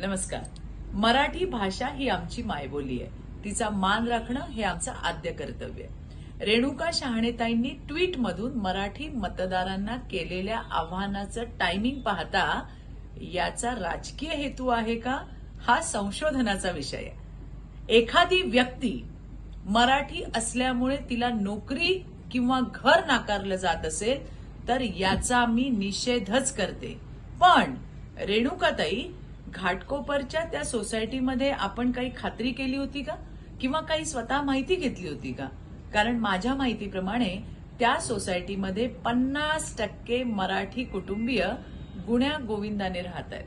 नमस्कार. मराठी भाषा ही आमची मायबोली आहे. तिचा मान राखणं हे आमचं आद्य कर्तव्य रेणुका शहाणेताईंनी ट्विटमधून मराठी मतदारांना केलेल्या आव्हानाचं टायमिंग पाहता याचा राजकीय हेतू आहे का? हा संशोधनाचा विषय आहे. एखादी व्यक्ती मराठी असल्यामुळे तिला नोकरी किंवा घर नाकारलं जात असेल तर याचा मी निषेधच करते. पण रेणुकाताई घाटकोपरच्या त्या सोसायटीमध्ये आपण काही खात्री केली होती का? किंवा काही स्वतः माहिती घेतली होती का? कारण माझ्या माहितीप्रमाणे त्या सोसायटीमध्ये पन्नास टक्के मराठी कुटुंबीय गुण्या गोविंदाने राहत आहेत.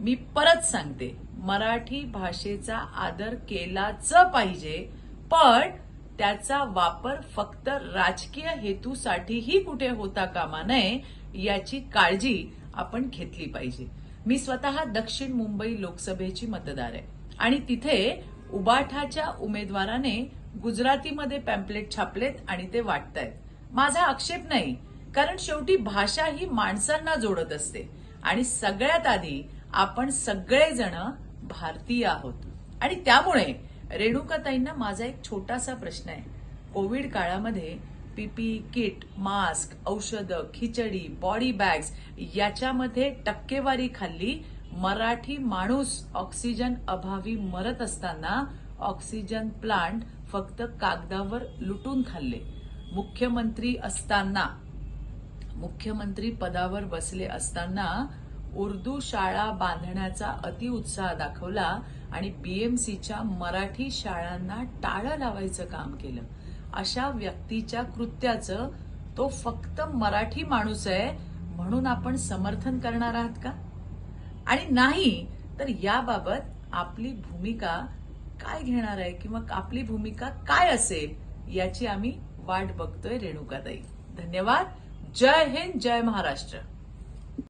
मी परत सांगते मराठी भाषेचा आदर केलाच पाहिजे पण त्याचा वापर फक्त राजकीय हेतूसाठीही कुठे होता कामा नये याची काळजी आपण घेतली पाहिजे. मी स्वतः दक्षिण मुंबई लोकसभेची मतदार आहे. आणि तिथे उबाठाच्या उमेदवाराने गुजरातीमध्ये पॅम्पलेट छापलेत आणि ते वाटतायत. माझा आक्षेप नाही कारण शेवटी भाषा ही माणसांना जोडत असते. आणि सगळ्यात आधी आपण सगळेजण भारतीय आहोत. आणि त्यामुळे रेणुकाताईंना माझा एक छोटासा प्रश्न आहे. कोविड काळामध्ये पीपी किट मास्क औषधं खिचडी बॉडी बॅग्स याच्यामध्ये टक्केवारी खाल्ली. मराठी माणूस ऑक्सिजन अभावी मरत असताना ऑक्सिजन प्लांट फक्त कागदावर लुटून खाल्ले. मुख्यमंत्री असताना मुख्यमंत्री पदावर बसले असताना उर्दू शाळा बांधण्याचा अतिउत्साह दाखवला आणि बीएमसीच्या मराठी शाळांना टाळं लावायचं काम केलं. अशा व्यक्तीच्या कृत्याचं तो फक्त मराठी माणूस आहे म्हणून आपण समर्थन करणार आहात का? आणि नाही तर याबाबत आपली भूमिका काय घेणार आहे किंवा आपली भूमिका काय असेल याची आम्ही वाट बघतोय रेणुकाताई. धन्यवाद. जय हिंद जय महाराष्ट्र.